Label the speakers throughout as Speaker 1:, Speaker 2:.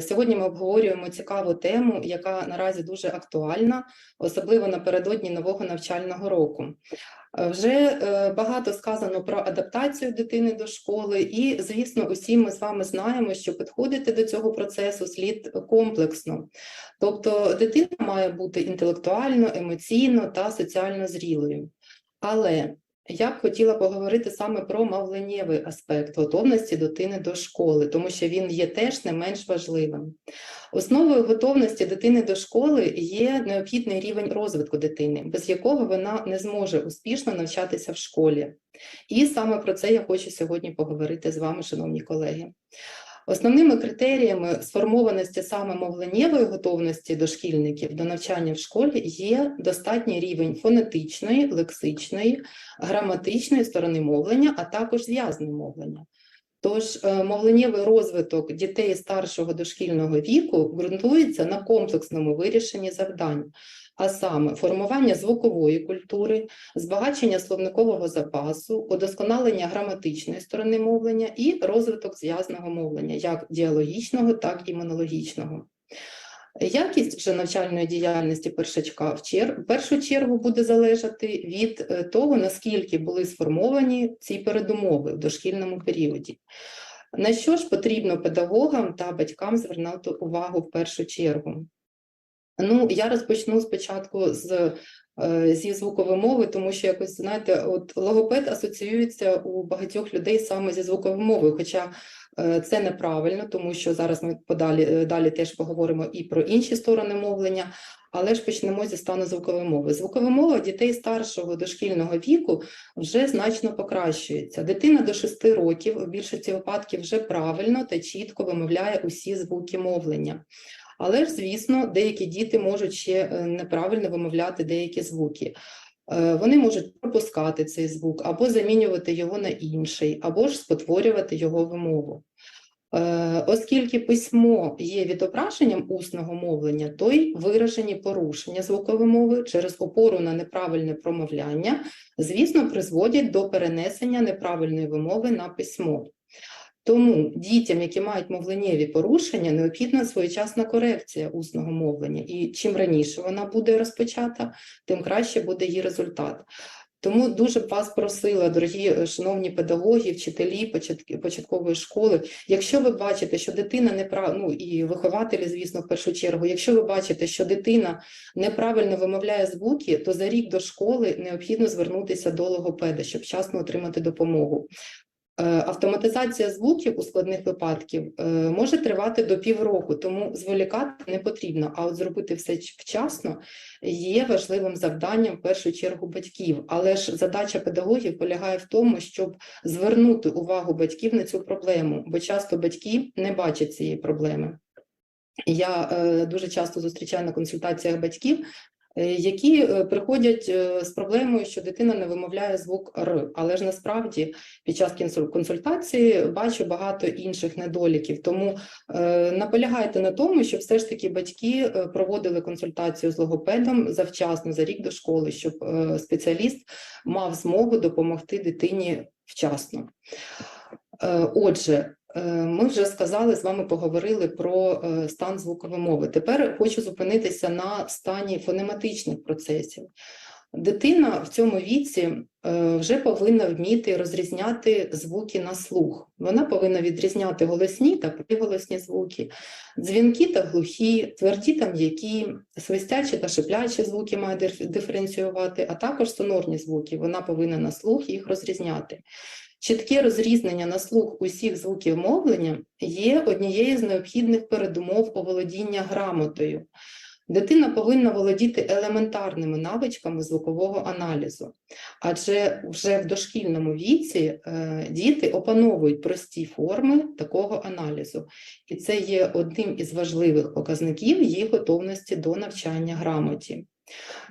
Speaker 1: Сьогодні ми обговорюємо цікаву тему, яка наразі дуже актуальна, особливо напередодні нового навчального року. Е, Вже е, багато сказано про адаптацію дитини до школи, і, звісно, усі ми з вами знаємо, що підходити до цього процесу слід комплексно. Тобто, дитина має бути інтелектуально, емоційно та соціально зрілою. Але я б хотіла поговорити саме про мовленнєвий аспект готовності дитини до школи, тому що він є теж не менш важливим. Основою готовності дитини до школи є необхідний рівень розвитку дитини, без якого вона не зможе успішно навчатися в школі. І саме про це я хочу сьогодні поговорити з вами, шановні колеги. Основними критеріями сформованості саме мовленнєвої готовності дошкільників до навчання в школі є достатній рівень фонетичної, лексичної, граматичної сторони мовлення, а також зв'язне мовлення. Тож е, мовленнєвий розвиток дітей старшого дошкільного віку ґрунтується на комплексному вирішенні завдань, а саме формування звукової культури, збагачення словникового запасу, удосконалення граматичної сторони мовлення і розвиток зв'язного мовлення, як діалогічного, так і монологічного. Якість вже навчальної діяльності першачка в, чер... в першу чергу буде залежати від е, того, наскільки були сформовані ці передумови в дошкільному періоді. На що ж потрібно педагогам та батькам звернути увагу в першу чергу? Ну, я розпочну спочатку з е, зі звукової мови, тому що якось знаєте, от логопед асоціюється у багатьох людей саме зі звуковою мовою, хоча е, це неправильно, тому що зараз ми подалі е, далі теж поговоримо і про інші сторони мовлення. Але ж почнемо зі стану звукової мови. Звукова мова дітей старшого дошкільного віку вже значно покращується. Дитина до 6 років в більшості випадків вже правильно та чітко вимовляє усі звуки мовлення. Але ж, звісно, деякі діти можуть ще е, неправильно вимовляти деякі звуки. Е, Вони можуть пропускати цей звук, або замінювати його на інший, або ж спотворювати його вимову. Е, Оскільки письмо є відображенням усного мовлення, то й виражені порушення звукової мови через опору на неправильне промовляння, звісно, призводять до перенесення неправильної вимови на письмо. Тому дітям, які мають мовленнєві порушення, необхідна своєчасна корекція усного мовлення. І чим раніше вона буде розпочата, тим краще буде її результат. Тому дуже б вас просила, дорогі е, шановні педагоги, вчителі початкової школи, якщо ви бачите, що дитина не ну і вихователі, звісно, в першу чергу, якщо ви бачите, що дитина неправильно вимовляє звуки, то за рік до школи необхідно звернутися до логопеда, щоб вчасно отримати допомогу. Е, Автоматизація звуків у складних випадків е, може тривати до півроку, тому зволікати не потрібно. А от зробити все вчасно є важливим завданням в першу чергу батьків. Але ж задача педагогів полягає в тому, щоб звернути увагу батьків на цю проблему, бо часто батьки не бачать цієї проблеми. Я е, дуже часто зустрічаю на консультаціях батьків, які е, приходять е, з проблемою, що дитина не вимовляє звук Р, але ж насправді під час консультації бачу багато інших недоліків. Тому е, наполягайте на тому, щоб все ж таки батьки е, проводили консультацію з логопедом завчасно за рік до школи, щоб е, спеціаліст мав змогу допомогти дитині вчасно. Е, Отже, е, ми вже сказали з вами, поговорили про е, стан звукової мови. Тепер хочу зупинитися на стані фонематичних процесів. Дитина в цьому віці е, вже повинна вміти розрізняти звуки на слух. Вона повинна відрізняти голосні та приголосні звуки, дзвінки та глухі, тверді та м'які, свистячі та шиплячі звуки має диференціювати, а також сонорні звуки. Вона повинна на слух їх розрізняти. Чітке розрізнення на слух усіх звуків мовлення є однією з необхідних передумов оволодіння грамотою. Дитина повинна володіти елементарними навичками звукового аналізу, адже вже в дошкільному віці е, діти опановують прості форми такого аналізу, і це є одним із важливих показників їх готовності до навчання грамоті.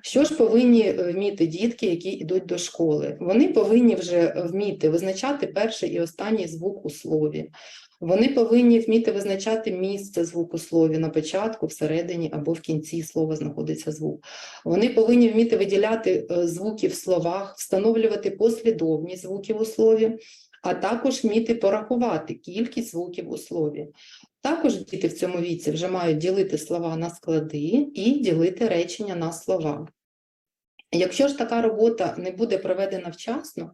Speaker 1: Що ж повинні е, вміти дітки, які йдуть до школи? Вони повинні вже вміти визначати перший і останній звук у слові. Вони повинні вміти визначати місце звуку слові на початку, всередині або в кінці слова знаходиться звук. Вони повинні вміти виділяти е, звуки в словах, встановлювати послідовність звуків у слові, а також вміти порахувати кількість звуків у слові. Також діти в цьому віці вже мають ділити слова на склади і ділити речення на слова. Якщо ж така робота не буде проведена вчасно,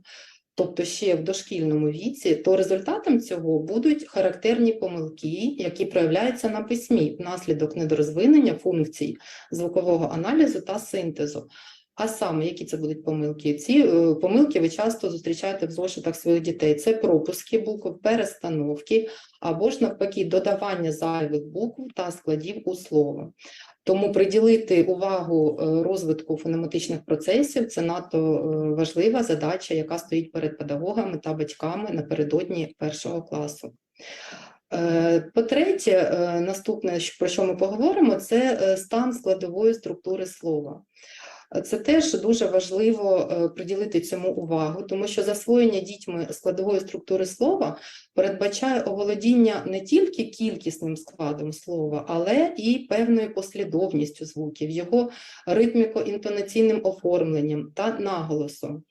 Speaker 1: тобто ще в дошкільному віці, то результатом цього будуть характерні помилки, які проявляються на письмі внаслідок недорозвинення функцій звукового аналізу та синтезу. А саме, які це будуть помилки? Ці е, помилки ви часто зустрічаєте в зошитах своїх дітей. Це пропуски букв, перестановки або ж навпаки додавання зайвих букв та складів у слово. Тому приділити увагу е, розвитку фонематичних процесів це надто е, важлива задача, яка стоїть перед педагогами та батьками напередодні першого класу. По-третє, наступне, про що ми поговоримо, це стан складової структури слова. Е, Це теж дуже важливо е, приділити цьому увагу, тому що засвоєння дітьми складової структури слова передбачає оволодіння не тільки кількісним складом слова, але і певною послідовністю звуків, його ритміко-інтонаційним оформленням та наголосом.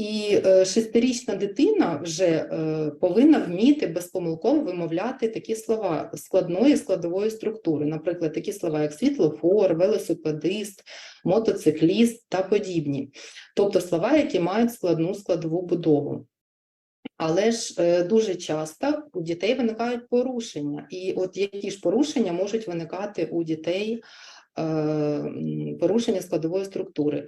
Speaker 1: І е, шестирічна дитина вже е, повинна вміти безпомилково вимовляти такі слова складної складової структури, наприклад, такі слова, як світлофор, велосипедист, мотоцикліст та подібні, тобто слова, які мають складну складову будову. Але ж е, дуже часто у дітей виникають порушення, і от які ж порушення можуть виникати у дітей порушення складової структури.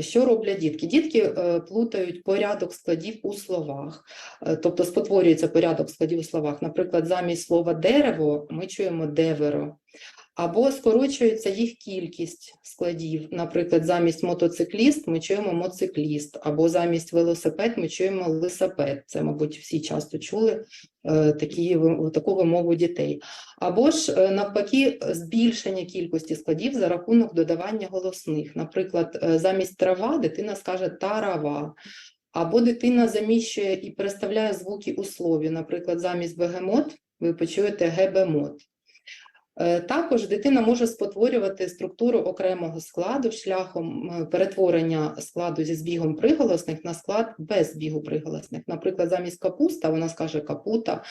Speaker 1: Що роблять дітки? Дітки е, плутають порядок складів у словах, е, тобто спотворюється порядок складів у словах. Наприклад, замість слова дерево ми чуємо деверо, або скорочується їх кількість складів. Наприклад, замість мотоцикліст ми чуємо моцикліст, або замість велосипед ми чуємо лисапед. Це, мабуть, всі часто чули е, такі, таку вимову дітей. Або ж е, навпаки, збільшення кількості складів за рахунок додавання голосних. Наприклад, е, замість трава дитина скаже тарава. Або дитина заміщує і переставляє звуки у слові. Наприклад, замість бегемот ви почуєте гебемот. Е, Також дитина може спотворювати структуру окремого складу шляхом е, перетворення складу зі збігом приголосних на склад без збігу приголосних. Наприклад, замість капуста вона скаже капута,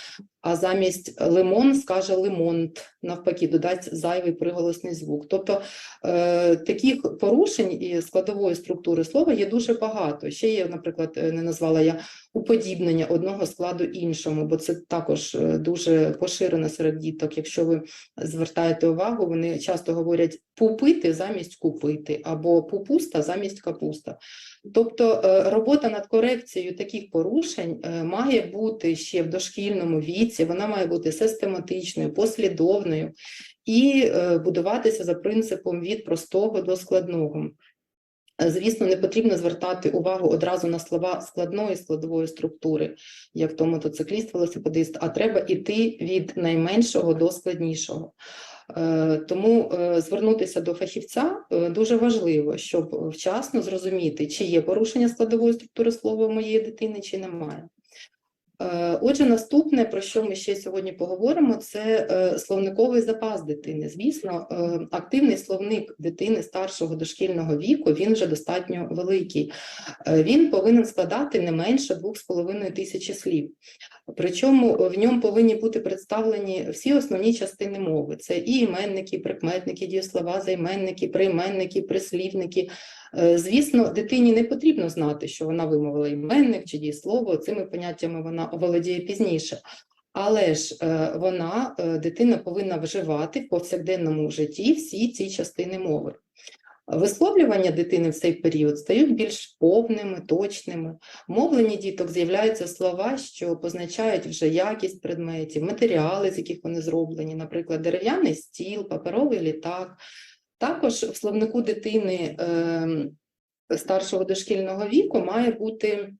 Speaker 1: а замість лимон скаже лимонт, навпаки, додасть зайвий приголосний звук. Тобто е, таких порушень і складової структури слова є дуже багато. Ще є, наприклад, не назвала я уподібнення одного складу іншому, бо це також е, дуже поширено серед діток. Якщо ви звертаєте увагу, вони часто говорять пупити замість купити, або пупуста замість капуста. Тобто е, робота над корекцією таких порушень е, має бути ще в дошкільному віці, вона має бути систематичною, послідовною і будуватися за принципом від простого до складного. Е, Звісно, не потрібно звертати увагу одразу на слова складної складової структури, як то мотоцикліст, велосипедист, а треба йти від найменшого до складнішого. Е, Тому е, звернутися до фахівця дуже важливо, щоб вчасно зрозуміти, чи є порушення складової структури слова моєї дитини, чи немає. Е, Отже, наступне, про що ми ще сьогодні поговоримо, це е, словниковий запас дитини. Звісно, е, активний словник дитини старшого дошкільного віку він вже достатньо великий. Він повинен складати не менше 2,5 тисячі слів. Причому в ньому повинні бути представлені всі основні частини мови: це і іменники, прикметники, дієслова, займенники, прийменники, прислівники. Е, Звісно, дитині не потрібно знати, що вона вимовила іменник чи дієслово, цими поняттями вона оволодіє пізніше. Але ж е, вона, е, дитина повинна вживати в повсякденному житті всі ці частини мови. Висловлювання дитини в цей період стають більш повними, точними. В мовленні діток з'являються слова, що позначають вже якість предметів, матеріали, з яких вони зроблені, наприклад, дерев'яний стіл, паперовий літак. Також в словнику дитини ем, старшого дошкільного віку має бути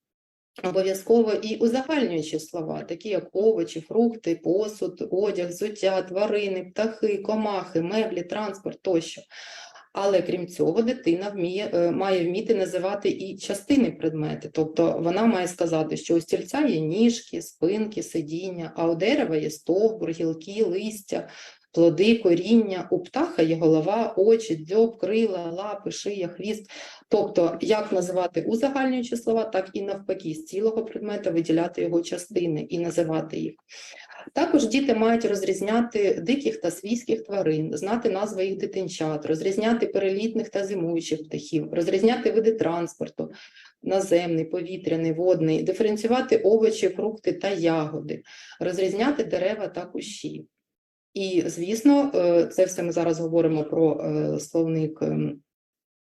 Speaker 1: обов'язково і узагальнюючі слова, такі як овочі, фрукти, посуд, одяг, взуття, тварини, птахи, комахи, меблі, транспорт тощо. Але крім цього, дитина вміє, е, має вміти називати і частини предмети. Тобто вона має сказати, що у стільця є ніжки, спинки, сидіння, а у дерева є стовбур, гілки, листя. Плоди, коріння. У птаха є голова, очі, дзьоб, крила, лапи, шия, хвіст. Тобто, як називати узагальнюючі слова, так і навпаки, з цілого предмета виділяти його частини і називати їх. Також діти мають розрізняти диких та свійських тварин, знати назви їх дитинчат, розрізняти перелітних та зимуючих птахів, розрізняти види транспорту, наземний, повітряний, водний, диференціювати овочі, фрукти та ягоди, розрізняти дерева та кущі. І, звісно, е, це все ми зараз говоримо про е, словник ем,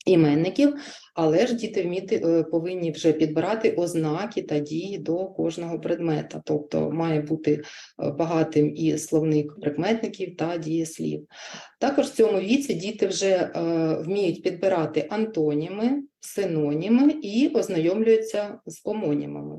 Speaker 1: іменників, але ж діти вміти е, повинні вже підбирати ознаки та дії до кожного предмета, тобто має бути багатим і словник прикметників та дієслів. Також в цьому віці діти вже вміють підбирати антоніми, синоніми і ознайомлюються з омонімами.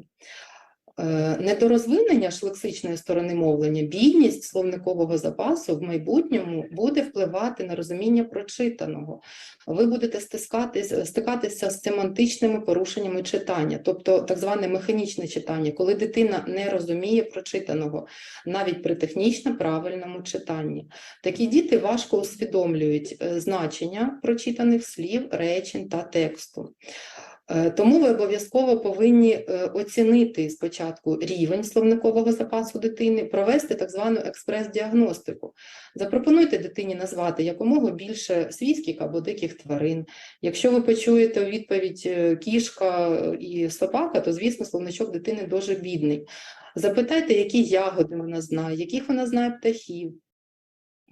Speaker 1: Е, Недорозвинення ж лексичної сторони мовлення, бідність словникового запасу в майбутньому буде впливати на розуміння прочитаного. Ви будете стискатись, стикатися з семантичними порушеннями читання, тобто так зване механічне читання, коли дитина не розуміє прочитаного, навіть при технічно правильному читанні. Такі діти важко усвідомлюють е, значення прочитаних слів, речень та тексту. Е, Тому ви обов'язково повинні е, оцінити спочатку рівень словникового запасу дитини, провести так звану експрес-діагностику. Запропонуйте дитині назвати якомога більше свійських або диких тварин. Якщо ви почуєте у відповідь е, кішка і собака, то, звісно, словничок дитини дуже бідний. Запитайте, які ягоди вона знає, яких вона знає птахів.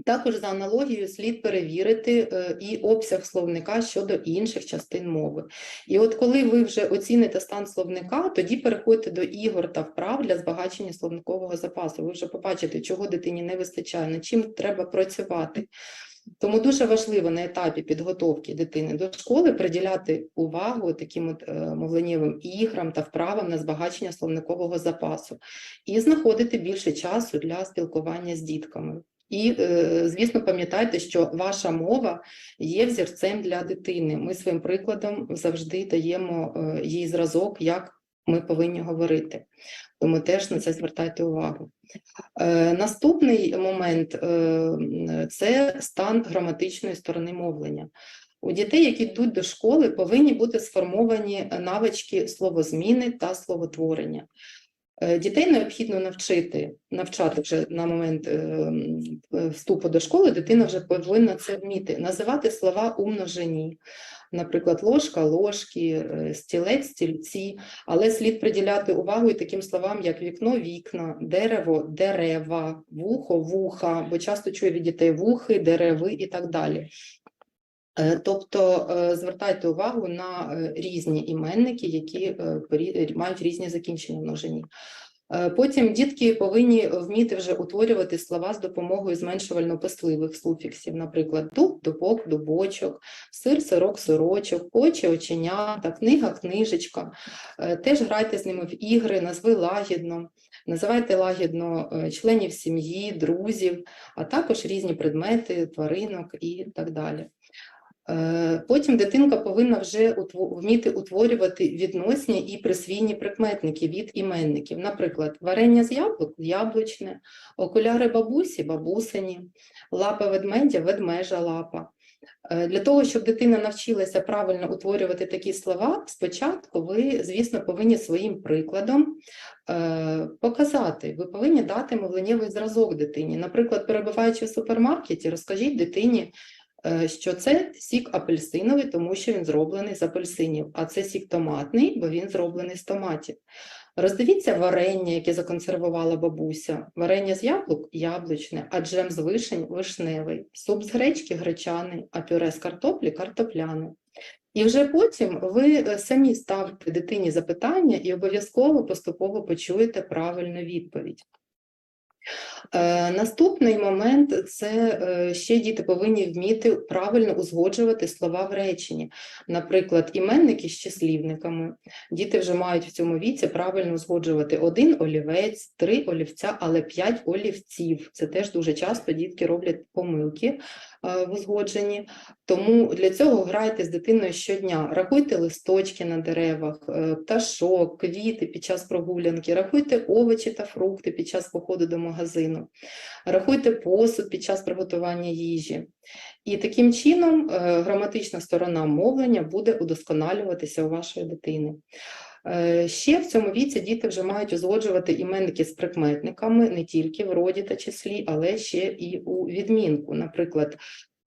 Speaker 1: Також за аналогією слід перевірити е, і обсяг словника щодо інших частин мови. І от коли ви вже оціните стан словника, тоді переходьте до ігор та вправ для збагачення словникового запасу. Ви вже побачите, чого дитині не вистачає, над чим треба працювати. Тому дуже важливо на етапі підготовки дитини до школи приділяти увагу таким от, е, мовленнєвим іграм та вправам на збагачення словникового запасу і знаходити більше часу для спілкування з дітками. І, е, звісно, пам'ятайте, що ваша мова є взірцем для дитини. Ми своїм прикладом завжди даємо е, їй зразок, як ми повинні говорити. Тому теж на це звертайте увагу. Е, Наступний момент це стан граматичної сторони мовлення. У дітей, які йдуть до школи, повинні бути сформовані навички словозміни та словотворення. Е, Дітей необхідно навчити, навчати вже на момент е, е, вступу до школи, дитина вже повинна це вміти, називати слова у множині. Наприклад, ложка, ложки, стілець, стільці, але слід приділяти увагу і таким словам, як вікно, вікна, дерево, дерева, вухо, вуха, бо часто чую від дітей вухи, дереви і так далі. Е, Тобто е, звертайте увагу на е, різні іменники, які мають різні закінчення множині. Потім дітки повинні вміти вже утворювати слова з допомогою зменшувально-писливих суфіксів, наприклад, дуб, дубок, дубочок, сир, сирок, сирочок, очі, оченята, книга, книжечка. Теж грайте з ними в ігри, назви лагідно, називайте лагідно членів сім'ї, друзів, а також різні предмети, тваринок і так далі. Е, Потім дитинка повинна вже вміти утворювати відносні і присвійні прикметники від іменників. Наприклад, варення з яблук яблучне, окуляри бабусі бабусині, лапа ведмедя ведмежа лапа. Е, Для того, щоб дитина навчилася правильно утворювати такі слова, спочатку ви, звісно, повинні своїм прикладом е, показати. Ви повинні дати мовленнєвий зразок дитині. Наприклад, перебуваючи в супермаркеті, розкажіть дитині, що це сік апельсиновий, тому що він зроблений з апельсинів, а це сік томатний, бо він зроблений з томатів. Роздивіться варення, яке законсервувала бабуся. Варення з яблук яблучне, а джем з вишень вишневий, суп з гречки гречаний, а пюре з картоплі картопляне. І вже потім ви е, самі ставите дитині запитання і обов'язково поступово почуєте правильну відповідь. Е, Наступний момент це е, ще діти повинні вміти правильно узгоджувати слова в реченні. Наприклад, іменники з числівниками. Діти вже мають в цьому віці правильно узгоджувати один олівець, три олівця, але п'ять олівців. Це теж дуже часто дітки роблять помилки е, в узгодженні. Тому для цього грайте з дитиною щодня. Рахуйте листочки на деревах, пташок, квіти під час прогулянки, рахуйте овочі та фрукти під час походу до магазину. Магазину, рахуйте посуд під час приготування їжі. І таким чином е, граматична сторона мовлення буде удосконалюватися у вашої дитини. Е, Ще в цьому віці діти вже мають узгоджувати іменники з прикметниками не тільки в роді та числі, але ще і у відмінку. Наприклад,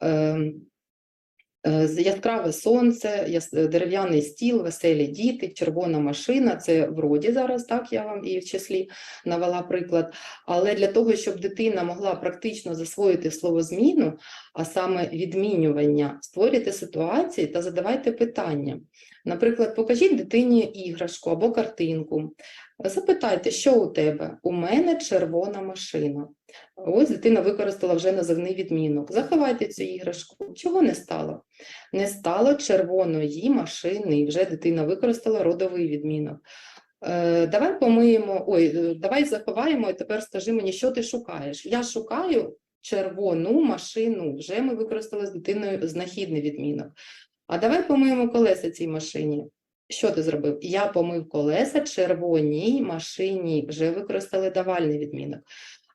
Speaker 1: ем, яскраве сонце, яс- дерев'яний стіл, веселі діти, червона машина. Це вроді зараз, так я вам і в числі навела приклад. Але для того, щоб дитина могла практично засвоїти словозміну, а саме відмінювання, створюйте ситуації та задавайте питання. Наприклад, покажіть дитині іграшку або картинку. Запитайте, що у тебе? У мене червона машина. Ось дитина використала вже називний відмінок. Заховайте цю іграшку. Чого не стало? Не стало червоної машини. Вже дитина використала родовий відмінок. Е, давай помиємо, ой, е, давай заховаємо, і тепер скажи мені, що ти шукаєш? Я шукаю червону машину. Вже ми використали з дитиною знахідний відмінок. А давай помиємо колеса цій машині. Що ти зробив? Я помив колеса червоній машині, вже використали давальний відмінок.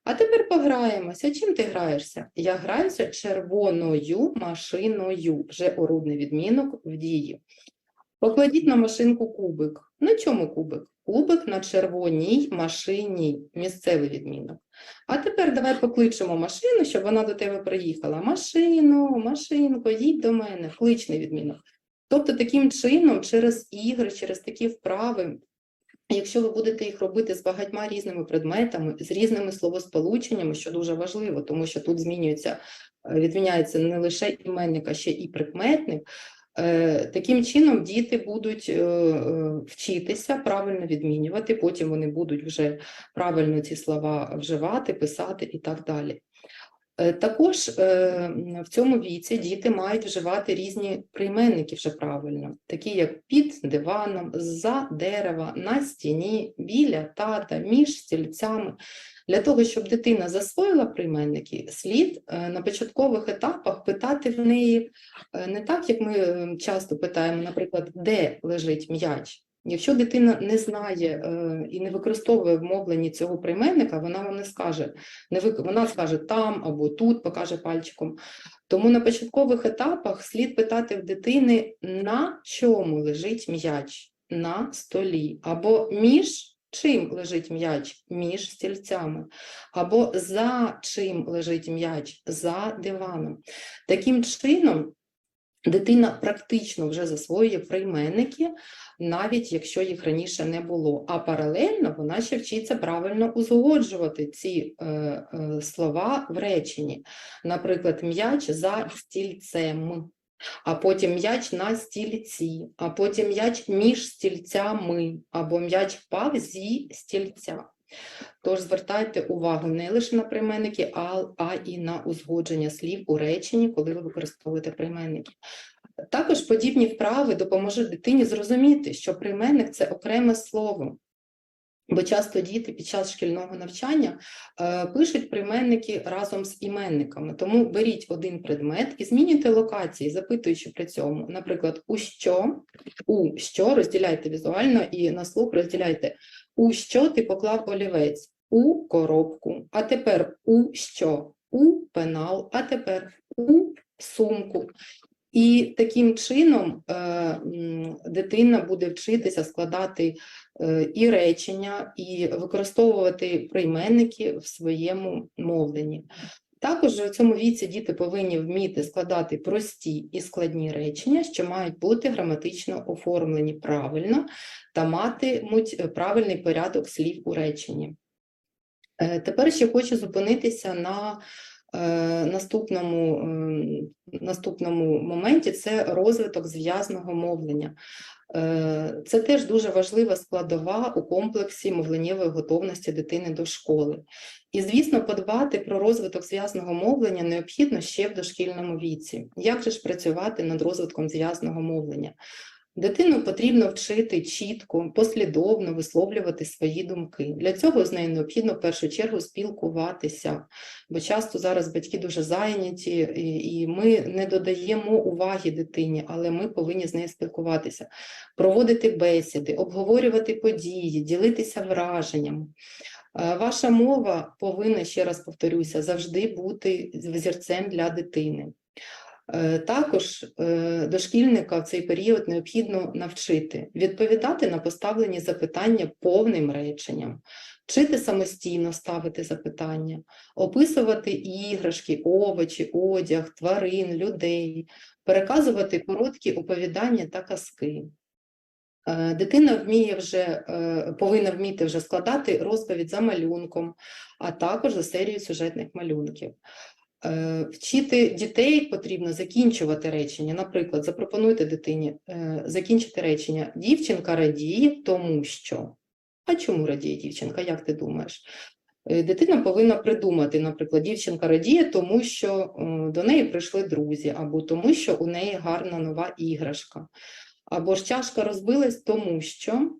Speaker 1: А тепер пограємося. Чим ти граєшся? Я граюся червоною машиною, вже орудний відмінок в дії. Покладіть на машинку кубик. На чому кубик? Кубик на червоній машині, місцевий відмінок. А тепер давай покличемо машину, щоб вона до тебе приїхала. Машино, машинко, їдь до мене, кличний відмінок. Тобто таким чином, через ігри, через такі вправи, якщо ви будете їх робити з багатьма різними предметами, з різними словосполученнями, що дуже важливо, тому що тут змінюється, е, відміняється не лише іменник, а ще і прикметник. Е, Таким чином діти будуть е, е, вчитися правильно відмінювати, потім вони будуть вже правильно ці слова вживати, писати і так далі. Також в цьому віці діти мають вживати різні прийменники вже правильно, такі як під диваном, за дерева, на стіні, біля тата, між стільцями. Для того, щоб дитина засвоїла прийменники, слід е, на початкових етапах питати в неї е, не так, як ми е, часто питаємо, наприклад, де лежить м'яч. Якщо дитина не знає і не використовує в мовленні цього прийменника, вона вам не скаже, не вик... вона скаже там або тут, покаже пальчиком. Тому на початкових етапах слід питати в дитини, на чому лежить м'яч на столі, або між чим лежить м'яч між стільцями, або за чим лежить м'яч за диваном. Таким чином, дитина практично вже засвоює прийменники, навіть якщо їх раніше не було. А паралельно вона ще вчиться правильно узгоджувати ці е, е, слова в реченні. Наприклад, м'яч за стільцем, а потім м'яч на стільці, а потім м'яч між стільцями, або м'яч впав зі стільця. Тож звертайте увагу не лише на прийменники, а, і на узгодження слів у реченні, коли ви використовуєте прийменники. Також подібні вправи допоможуть дитині зрозуміти, що прийменник це окреме слово. Бо часто діти під час шкільного навчання е, пишуть прийменники разом з іменниками. Тому беріть один предмет і змінюйте локації, запитуючи при цьому. Наприклад, у що, у що розділяйте візуально і на слух розділяйте, у що ти поклав олівець, у коробку, а тепер у що, у пенал, а тепер у сумку. І таким чином е, дитина буде вчитися складати е, і речення, і використовувати прийменники в своєму мовленні. Також в цьому віці діти повинні вміти складати прості і складні речення, що мають бути граматично оформлені правильно та матимуть е, правильний порядок слів у реченні. Тепер ще хочу зупинитися на наступному, ем, наступному моменті це розвиток зв'язного мовлення. Е, Це теж дуже важлива складова у комплексі мовленнєвої готовності дитини до школи. І, звісно, подбати про розвиток зв'язного мовлення необхідно ще в дошкільному віці. Як же ж працювати над розвитком зв'язного мовлення? Дитину потрібно вчити чітко, послідовно висловлювати свої думки. Для цього з нею необхідно в першу чергу спілкуватися, бо часто зараз батьки дуже зайняті, і, ми не додаємо уваги дитині, але ми повинні з нею спілкуватися, проводити бесіди, обговорювати події, ділитися враженнями. Ваша мова повинна, ще раз повторюся, завжди бути взірцем для дитини. Е, Також е, дошкільника в цей період необхідно навчити відповідати на поставлені запитання повним реченням, вчити самостійно ставити запитання, описувати іграшки, овочі, одяг, тварин, людей, переказувати короткі оповідання та казки. Е, Дитина вміє вже, повинна вміти вже складати розповідь за малюнком, а також за серією сюжетних малюнків. Е, Вчити дітей потрібно закінчувати речення. Наприклад, запропонуйте дитині е, закінчити речення Дівчинка радіє, тому що. А чому радіє дівчинка? Як ти думаєш? Е, Дитина повинна придумати, наприклад, дівчинка радіє, тому що до неї прийшли друзі, або тому, що у неї гарна нова іграшка, або ж чашка розбилась, тому що.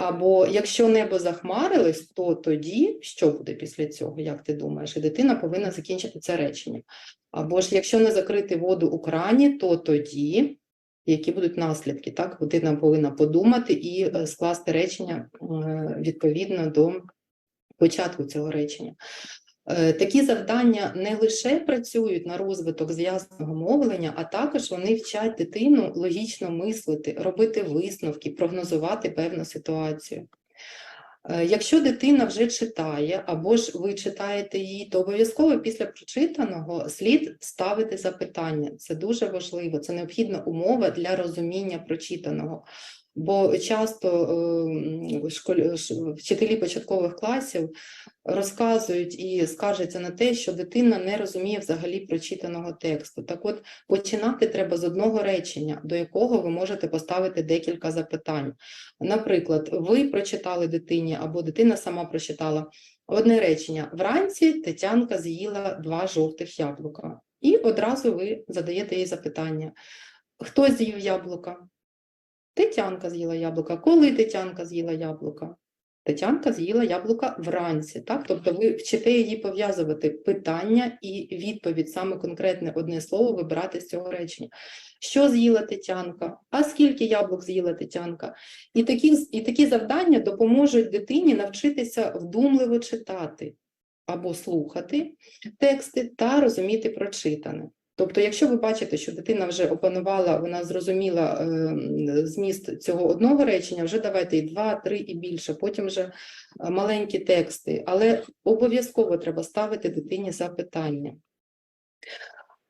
Speaker 1: Або якщо небо захмарилось, то тоді що буде після цього, як ти думаєш? І дитина повинна закінчити це речення. Або ж якщо не закрити воду у крані, то тоді які будуть наслідки? Так, дитина повинна подумати і е, скласти речення е, відповідно до початку цього речення. Е, Такі завдання не лише працюють на розвиток зв'язного мовлення, а також вони вчать дитину логічно мислити, робити висновки, прогнозувати певну ситуацію. Е, Якщо дитина вже читає, або ж ви читаєте її, то обов'язково після прочитаного слід ставити запитання. Це дуже важливо, це необхідна умова для розуміння прочитаного. Бо часто е, школь- ш- вчителі початкових класів розказують і скаржаться на те, що дитина не розуміє взагалі прочитаного тексту. Так от починати треба з одного речення, до якого ви можете поставити декілька запитань. Наприклад, ви прочитали дитині або дитина сама прочитала одне речення. Вранці Тетянка з'їла два жовтих яблука. І одразу ви задаєте їй запитання: хто з'їв яблука? Тетянка з'їла яблука. Коли Тетянка з'їла яблука? Тетянка з'їла яблука вранці. Так? Тобто ви вчите її пов'язувати питання і відповідь, саме конкретне одне слово вибирати з цього речення. Що з'їла Тетянка? А скільки яблук з'їла Тетянка? І такі, і такі завдання допоможуть дитині навчитися вдумливо читати або слухати тексти та розуміти прочитане. Тобто, якщо ви бачите, що дитина вже опанувала, вона зрозуміла е, зміст цього одного речення, вже давайте і два, три і більше, потім вже е, маленькі тексти, але обов'язково треба ставити дитині запитання.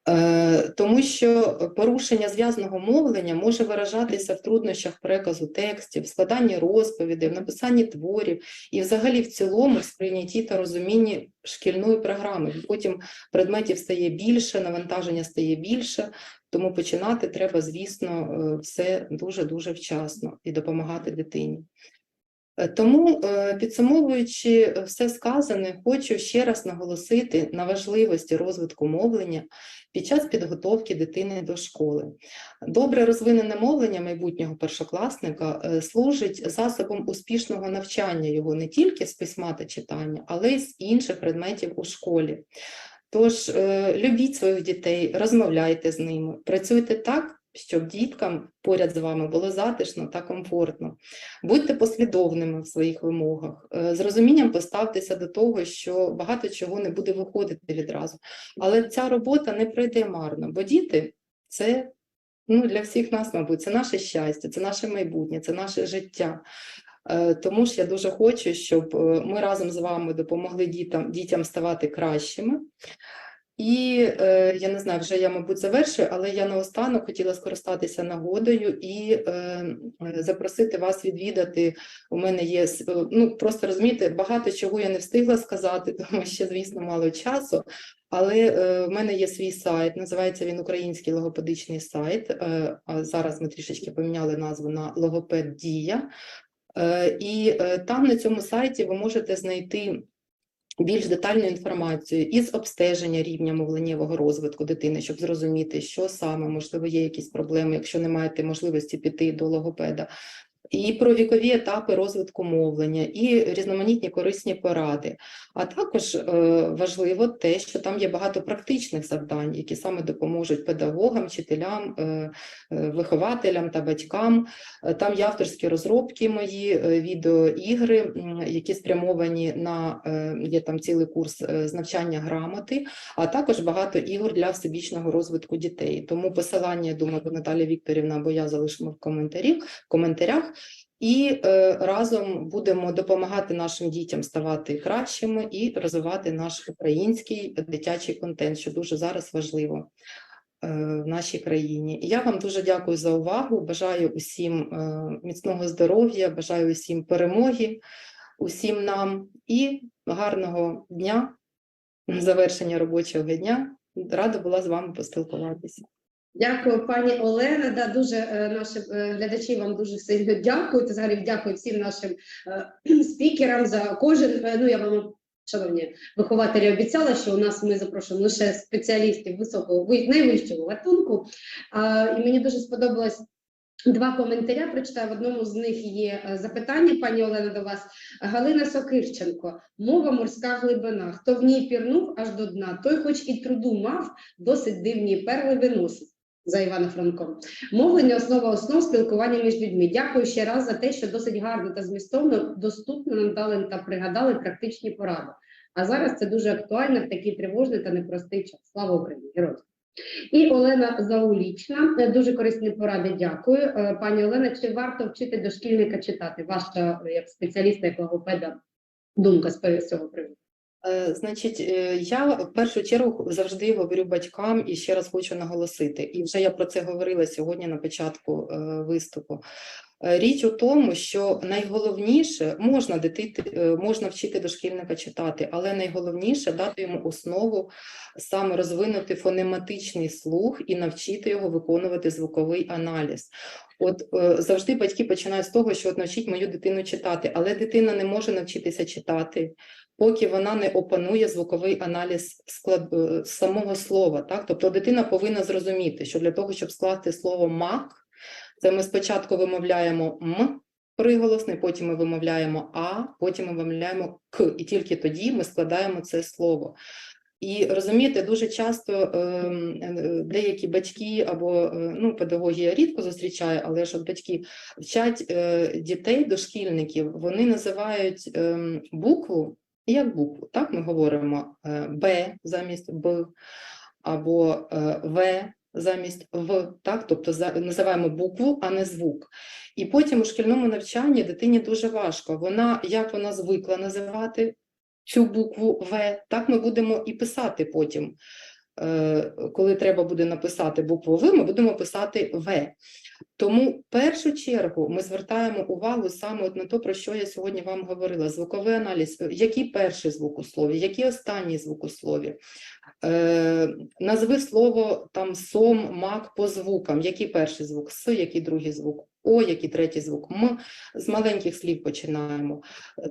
Speaker 1: Е, Тому що порушення зв'язного мовлення може виражатися в труднощах переказу текстів, складанні розповідей, в написанні творів і взагалі в цілому в сприйнятті та розумінні шкільної програми. Потім предметів стає більше, навантаження стає більше, тому починати треба, звісно, е, все дуже-дуже вчасно і допомагати дитині. Е, Тому, е, підсумовуючи е, все сказане, хочу ще раз наголосити на важливості розвитку мовлення під час підготовки дитини до школи. Добре розвинене мовлення майбутнього першокласника служить засобом успішного навчання його не тільки з письма та читання, але й з інших предметів у школі. Тож любіть своїх дітей, розмовляйте з ними, працюйте так, щоб діткам поряд з вами було затишно та комфортно. Будьте послідовними в своїх вимогах. Е, З розумінням поставтеся до того, що багато чого не буде виходити відразу. Але ця робота не пройде марно, бо діти це ну, для всіх нас, мабуть, це наше щастя, це наше майбутнє, це наше життя. Е, Тому ж я дуже хочу, щоб е, ми разом з вами допомогли дітям, дітям ставати кращими. І е, я не знаю, вже я, мабуть, завершую, але я наостанок хотіла скористатися нагодою і е, е, запросити вас відвідати. У мене є ну просто розумієте, багато чого я не встигла сказати, тому що, звісно, мало часу. Але в мене є свій сайт, називається він Український логопедичний сайт. А зараз ми трішечки поміняли назву на Логопед Дія. І там на цьому сайті ви можете знайти більш детальну інформацію із обстеження рівня мовленнєвого розвитку дитини, щоб зрозуміти, що саме, можливо, є якісь проблеми, якщо не маєте можливості піти до логопеда. І про вікові етапи розвитку мовлення, і різноманітні корисні поради. А також е, важливо те, що там є багато практичних завдань, які саме допоможуть педагогам, вчителям, е, е, вихователям та батькам. Там є авторські розробки мої, відеоігри, які спрямовані на є там цілий курс з навчання грамоти, а також багато ігор для всебічного розвитку дітей. Тому посилання, я думаю, Наталя Вікторівна або я залишимо в коментарі, в коментарях. І е, разом будемо допомагати нашим дітям ставати кращими і розвивати наш український дитячий контент, що дуже зараз важливо е, в нашій країні. Я вам дуже дякую за увагу. Бажаю усім е, міцного здоров'я, бажаю усім перемоги, усім нам і гарного дня, завершення робочого дня. Рада була з вами поспілкуватися.
Speaker 2: Дякую, пані Олена. Да, дуже е, нашим е, глядачі вам дуже сильно дякую. Та взагалі дякую всім нашим е, спікерам за кожен. Ну я вам, шановні вихователі, обіцяла, що у нас ми запрошуємо лише спеціалістів високого найвищого гатунку. А, і мені дуже сподобалось. Два коментаря прочитаю. В одному з них є запитання, пані Олена, до вас. Галина Сокирченко, мова морська глибина. Хто в ній пірнув аж до дна, той, хоч і труду мав, досить дивні перли виносить. За Івана Франком. Мовлення основа основ спілкування між людьми. Дякую ще раз за те, що досить гарно та змістовно, доступно нам дали та пригадали практичні поради. А зараз це дуже актуально в такий тривожний та непростий час. Слава Україні! Героям! І Олена Заулічна, Е, дуже корисні поради. Дякую. Е, Пані Олена, чи варто вчити дошкільника читати? Ваша е, як спеціаліста, як логопеда, думка з цього приводу.
Speaker 1: Е, Значить, е, я в першу чергу завжди говорю батькам і ще раз хочу наголосити, і вже я про це говорила сьогодні на початку е, виступу. Е, Річ у тому, що найголовніше можна дитити, е, можна вчити дошкільника читати, але найголовніше дати йому основу саме розвинути фонематичний слух і навчити його виконувати звуковий аналіз. От е, завжди батьки починають з того, що от навчіть мою дитину читати, але дитина не може навчитися читати поки вона не опанує звуковий аналіз склад самого слова. Так? Тобто дитина повинна зрозуміти, що для того, щоб скласти слово мак, це ми спочатку вимовляємо м приголосний, потім ми вимовляємо а, потім ми вимовляємо к, і тільки тоді ми складаємо це слово. І розумієте, дуже часто ем, е, деякі батьки або е, ну, педагоги я рідко зустрічаю, але ж от батьки вчать е, дітей, дошкільників, вони називають ем, букву як букву. Так ми говоримо Б замість Б або В замість В, так? тобто називаємо букву, а не звук. І потім у шкільному навчанні дитині дуже важко. Вона, як вона звикла називати цю букву В, так ми будемо і писати потім. Е, Коли треба буде написати букву В, ми будемо писати В. Тому в першу чергу ми звертаємо увагу саме от на те, про що я сьогодні вам говорила: звуковий аналіз, який перший звук у слові, який останній звук. Е, назви слово там сом, мак по звукам. Який перший звук С, який другий звук О, який третій звук М. З маленьких слів починаємо.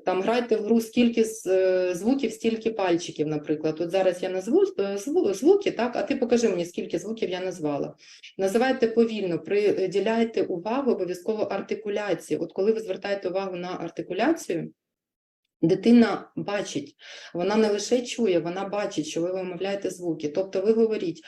Speaker 1: Там грайте в гру скільки е, звуків, стільки пальчиків, наприклад. От зараз я назву е, звуки, так, а ти покажи мені, скільки звуків я назвала. Називайте повільно, приділяйте увагу обов'язково артикуляції. От коли ви звертаєте увагу на артикуляцію, дитина бачить, вона не лише чує, вона бачить, що ви вимовляєте звуки. Тобто ви говоріть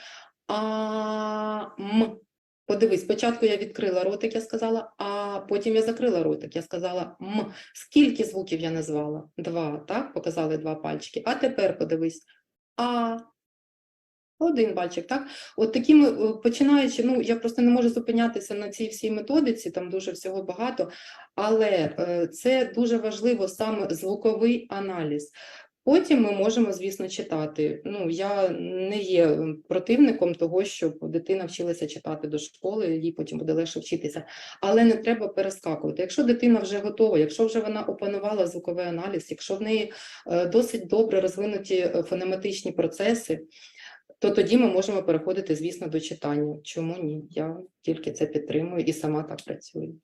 Speaker 1: а м. Подивись, спочатку я відкрила ротик, я сказала а, потім я закрила ротик, я сказала м. Скільки звуків я назвала? Два, так? Показали два пальчики. А тепер подивись а. Один пальчик, так? От такими е, починаючи, ну я просто не можу зупинятися на цій всій методиці, там дуже всього багато, але е, це дуже важливо саме звуковий аналіз. Потім ми можемо, звісно, читати. Ну, я не є противником того, щоб дитина вчилася читати до школи, їй потім буде легше вчитися. Але не треба перескакувати. Якщо дитина вже готова, якщо вже вона опанувала звуковий аналіз, якщо в неї е, досить добре розвинуті е, фонематичні процеси, то тоді ми можемо переходити, звісно, до читання. Чому ні? Я тільки це підтримую і сама так працюю.